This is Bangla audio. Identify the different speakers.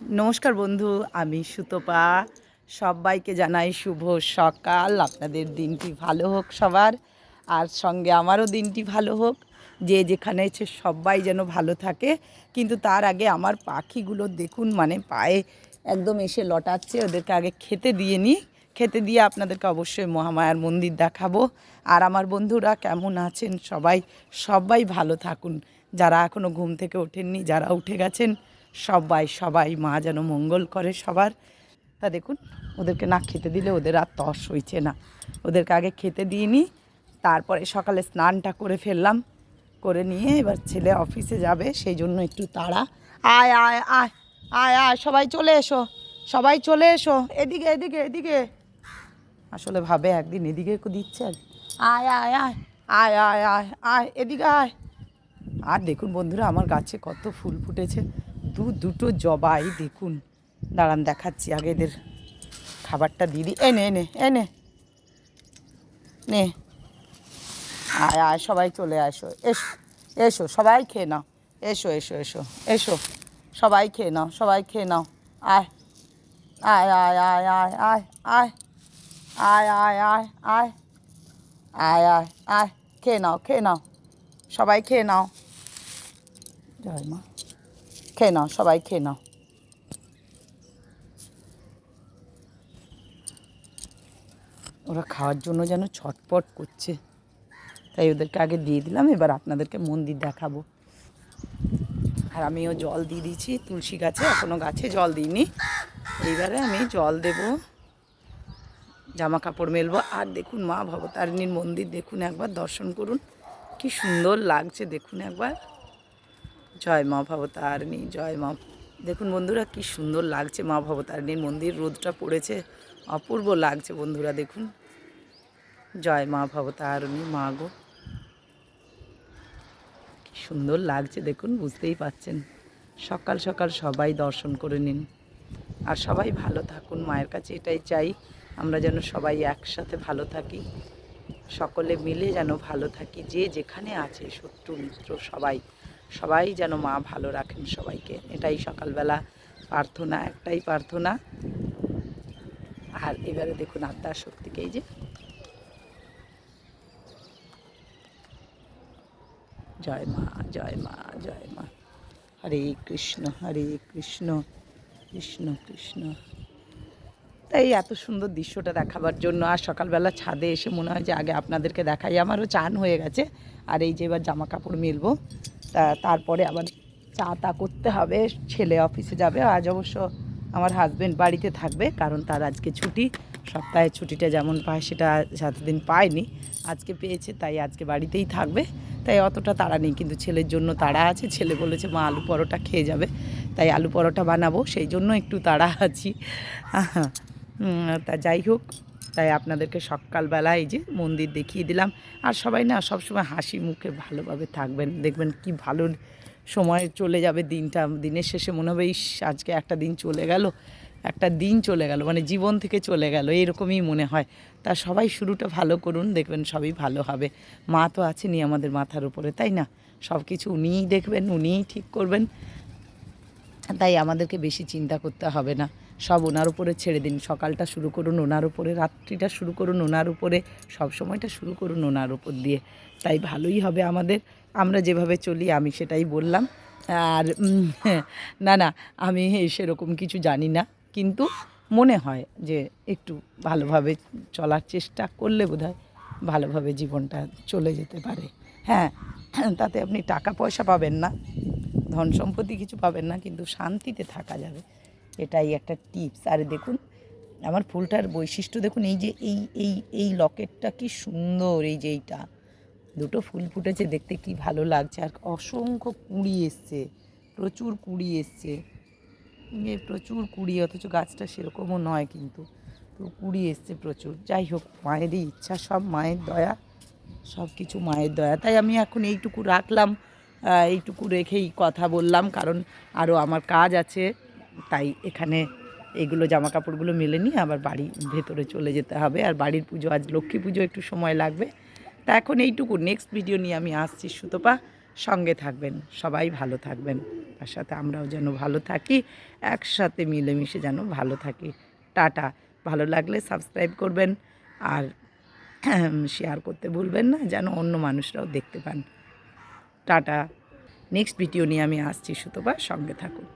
Speaker 1: নমস্কার বন্ধু, আমি সুতপা। সবাইকে জানাই শুভ সকাল। আপনাদের দিনটি ভালো হোক সবার, আর সঙ্গে আমারও দিনটি ভালো হোক। যে যেখানে আছে সবাই যেন ভালো থাকে। কিন্তু তার আগে আমার পাখিগুলো দেখুন মানে পায়ে একদম এসে লটাচ্ছে। ওদেরকে আগে খেতে দিয়ে নিই। খেতে দিয়ে আপনাদেরকে অবশ্যই মহামায়ার মন্দির দেখাবো। আর আমার বন্ধুরা কেমন আছেন সবাই? সবাই ভালো থাকুন। যারা এখনও ঘুম থেকে ওঠেননি, যারা উঠে গেছেন সবাই সবাই মা যেন মঙ্গল করে সবার তা দেখুন ওদেরকে না খেতে দিলে ওদের আর তস হইছে না ওদেরকে আগে খেতে দিইনি তারপরে সকালে স্নানটা করে ফেললাম করে নিয়ে এবার ছেলে অফিসে যাবে সেই জন্য একটু তাড়া আয় আয় আয় আয় আয় সবাই চলে এসো সবাই চলে এসো এদিকে এদিকে এদিকে আসলে ভাবে একদিন এদিকে দিচ্ছে আর আয় আয় আয় আয় আয় আয় আয় এদিকে আয় আর দেখুন বন্ধুরা আমার গাছে কত ফুল ফুটেছে দু দুটো জবাই, দেখুন। দাঁড়ান, দেখাচ্ছি আগে এদের খাবারটা দিয়ে দিই এনে এনে এনে নে। আয় আয়, সবাই চলে আসো। এসো এসো, সবাই খেয়ে নাও। এসো এসো এসো এসো। সবাই খেয়ে নাও, সবাই খেয়ে নাও। আয়। আয় আয় আয় আয় আয় আয়। আয় আয় আয় আয়। আয় আয় আয়। খেয়ে নাও খেয়ে নাও। সবাই খেয়ে নাও। জয় মা। খেয়ে নাও, সবাই খেয়ে নাও। ওরা খাওয়ার জন্য যেন ছটপট করছে। তাই ওদেরকে আগে দিয়ে দিলাম, এবার আপনাদেরকে মন্দির দেখাবো। আর আমিও জল দিয়ে দিয়েছি, তুলসী গাছে এখনও গাছে জল দিইনি। এইবারে আমি জল দেব জামা কাপড় মেলবো। আর দেখুন মা ভবতারিণীর মন্দির, দেখুন একবার, দর্শন করুন। কি সুন্দর লাগছে, দেখুন একবার। জয় মা ভবতারিণী জয় মা। দেখুন বন্ধুরা, কি সুন্দর লাগছে মা ভবতারিণীর মন্দির। রোদটা পড়েছে, অপূর্ব লাগছে বন্ধুরা, দেখুন। জয় মা ভবতারিণী মা গো। কি সুন্দর লাগছে, দেখুন, বুঝতেই পাচ্ছেন। সকাল সকাল সবাই দর্শন করে নিন। আর সবাই ভালো থাকুন, মায়ের কাছে এটাই চাই, আমরা যেন সবাই একসাথে ভালো থাকি। সকলে মিলে যেন ভালো থাকি, যে যেখানে আছে, শত্রু, মিত্র, সবাই। সবাই যেন মা ভালো রাখেন সবাইকে। এটাই সকালবেলা প্রার্থনা, একটাই প্রার্থনা। আর এবারে দেখুন আত্মার শক্তিকে এই যে। জয় মা জয় মা জয় মা। হরে কৃষ্ণ হরে কৃষ্ণ কৃষ্ণ কৃষ্ণ। তাই এত সুন্দর দৃশ্যটা দেখাবার জন্য আর সকালবেলা ছাদে এসে মনে হয় যে আগে আপনাদেরকে দেখাই। আমারও চান হয়ে গেছে। আর এই যে এবার জামা কাপড় মেলবো। তা তারপরে আবার চা তা করতে হবে, ছেলে অফিসে যাবে, আজ অবশ্য আমার হাজব্যান্ড বাড়িতে থাকবে, কারণ তার আজকে ছুটি, সপ্তাহে ছুটিটা যেমন পায় সেটা সাতদিন পায়নি, আজকে পেয়েছে, তাই আজকে বাড়িতেই থাকবে, তাই অতটা তাড়া নেই, কিন্তু ছেলের জন্য তাড়া আছে, ছেলে বলেছে মা আলু পরোটা খেয়ে যাবে, তাই আলু পরোটা বানাবো, সেই জন্য একটু তাড়া আছি তা যাই হোক তাই আপনাদেরকে সকালবেলা এই যে মন্দির দেখিয়ে দিলাম। আর সবাই না সবসময় হাসি মুখে ভালোভাবে থাকবেন। দেখবেন কি ভালো সময় চলে যাবে দিনটা। দিনের শেষে মনে হবে, ইস, আজকে একটা দিন চলে গেল। একটা দিন চলে গেল মানে জীবন থেকে চলে গেল, এরকমই মনে হয়। তা সবাই শুরুটা ভালো করুন, দেখবেন সবই ভালো হবে। মা তো আছেনই আমাদের মাথার উপরে, তাই না? সব কিছু উনিই দেখবেন, উনিই ঠিক করবেন। তাই আমাদেরকে বেশি চিন্তা করতে হবে না। সব ওনার উপরে ছেড়ে দিন। সকালটা শুরু করুন ওনার উপরে, রাত্রিটা শুরু করুন ওনার উপরে, সব সময়টা শুরু করুন ওনার উপর দিয়ে। তাই ভালোই হবে আমাদের। আমরা যেভাবে চলি, আমি সেটাই বললাম। আর না না, আমি সেরকম কিছু জানি না। কিন্তু মনে হয় যে একটু ভালোভাবে চলার চেষ্টা করলে বোধহয় ভালোভাবে জীবনটা চলে যেতে পারে। হ্যাঁ তাতে আপনি টাকা পয়সা পাবেন না, ধন সম্পত্তি কিছু পাবেন না, কিন্তু শান্তিতে থাকা যাবে। এটাই একটা টিপস আর দেখুন, আমার ফুলটার বৈশিষ্ট্য দেখুন, এই যে, এই এই এই লকেটটা কি সুন্দর, এই যে এইটা। দুটো ফুল ফুটেছে, দেখতে কি ভালো লাগছে। আর অসংখ্য কুঁড়ি এসছে, প্রচুর কুঁড়ি এসছে। প্রচুর কুঁড়ি, অথচ গাছটা সেরকমও নয় কিন্তু। তো কুঁড়ি এসছে প্রচুর। যাই হোক, মায়েরই ইচ্ছা, সব মায়ের দয়া, সব কিছু মায়ের দয়া। তাই আমি এখন এইটুকু রাখলাম এইটুকু রেখেই কথা বললাম, কারণ আরও আমার কাজ আছে। তাই এখানে এগুলো জামা কাপড়গুলো মেলে নিয়ে আবার বাড়ি ভেতরে চলে যেতে হবে। আর বাড়ির পুজো, আজ লক্ষ্মী পুজো একটু সময় লাগবে। তা এখন এইটুকু। নেক্সট ভিডিও নিয়ে আমি আসছি সুতপা। সঙ্গে থাকবেন। সবাই ভালো থাকবেন। তার সাথে আমরাও যেন ভালো থাকি। একসাথে মিলেমিশে যেন ভালো থাকি। টাটা। ভালো লাগলে সাবস্ক্রাইব করবেন। আর শেয়ার করতে ভুলবেন না। যেন অন্য মানুষরাও দেখতে পান। টাটা। নেক্সট ভিডিও নিয়ে আমি আসছি সুতোবা সঙ্গে থাকুন।